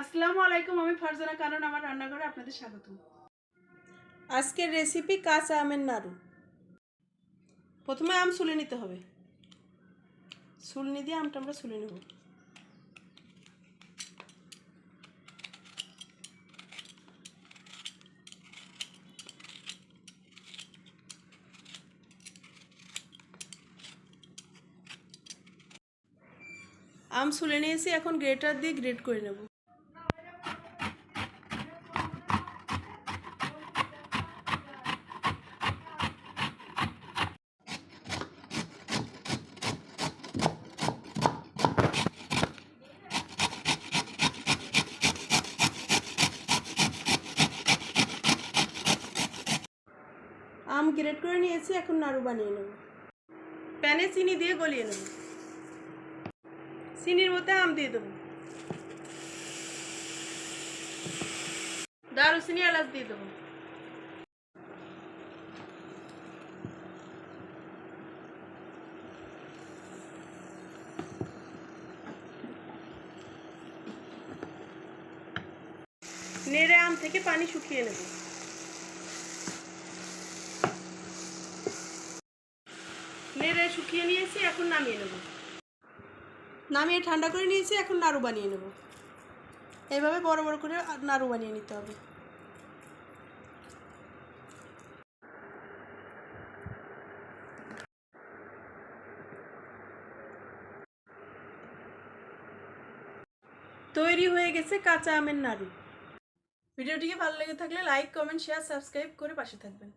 আসসালামু আলাইকুম, আমি ফারজানা কারণ আমার রান্নাঘরে আপনাদের স্বাগত আজকের রেসিপি কাঁচা আমের নাড়ু। প্রথমে আম সুলে নিতে হবে। সুলনি দিয়ে আমটা আমরা সুলে নেব। আম সুলে নিয়েছি, এখন গ্রেটার দিয়ে গ্রেট করে নেব। আম গ্রেট করে নিয়েছি, এখন নাড়ু বানিয়ে নেব। প্যানে চিনি দিয়ে গলিয়ে নেব। চিনির মধ্যে আম দিয়ে দেবো। দারুচিনি এলাচ দিয়ে দেবো। নেড়ে আম থেকে পানি শুকিয়ে নেব। নেড়ে শুকিয়ে নিয়েছি এখন নামিয়ে নেব। নামিয়ে ঠান্ডা করে নিয়েছি এখন নাড়ু বানিয়ে নেব। এইভাবে বড় বড় করে নাড়ু বানিয়ে নিতে হবে। তৈরি হয়ে গেছে কাঁচা আমের নাড়ু। ভিডিওটিকে ভালো লেগে থাকলে লাইক কমেন্ট শেয়ার সাবস্ক্রাইব করে পাশে থাকবেন।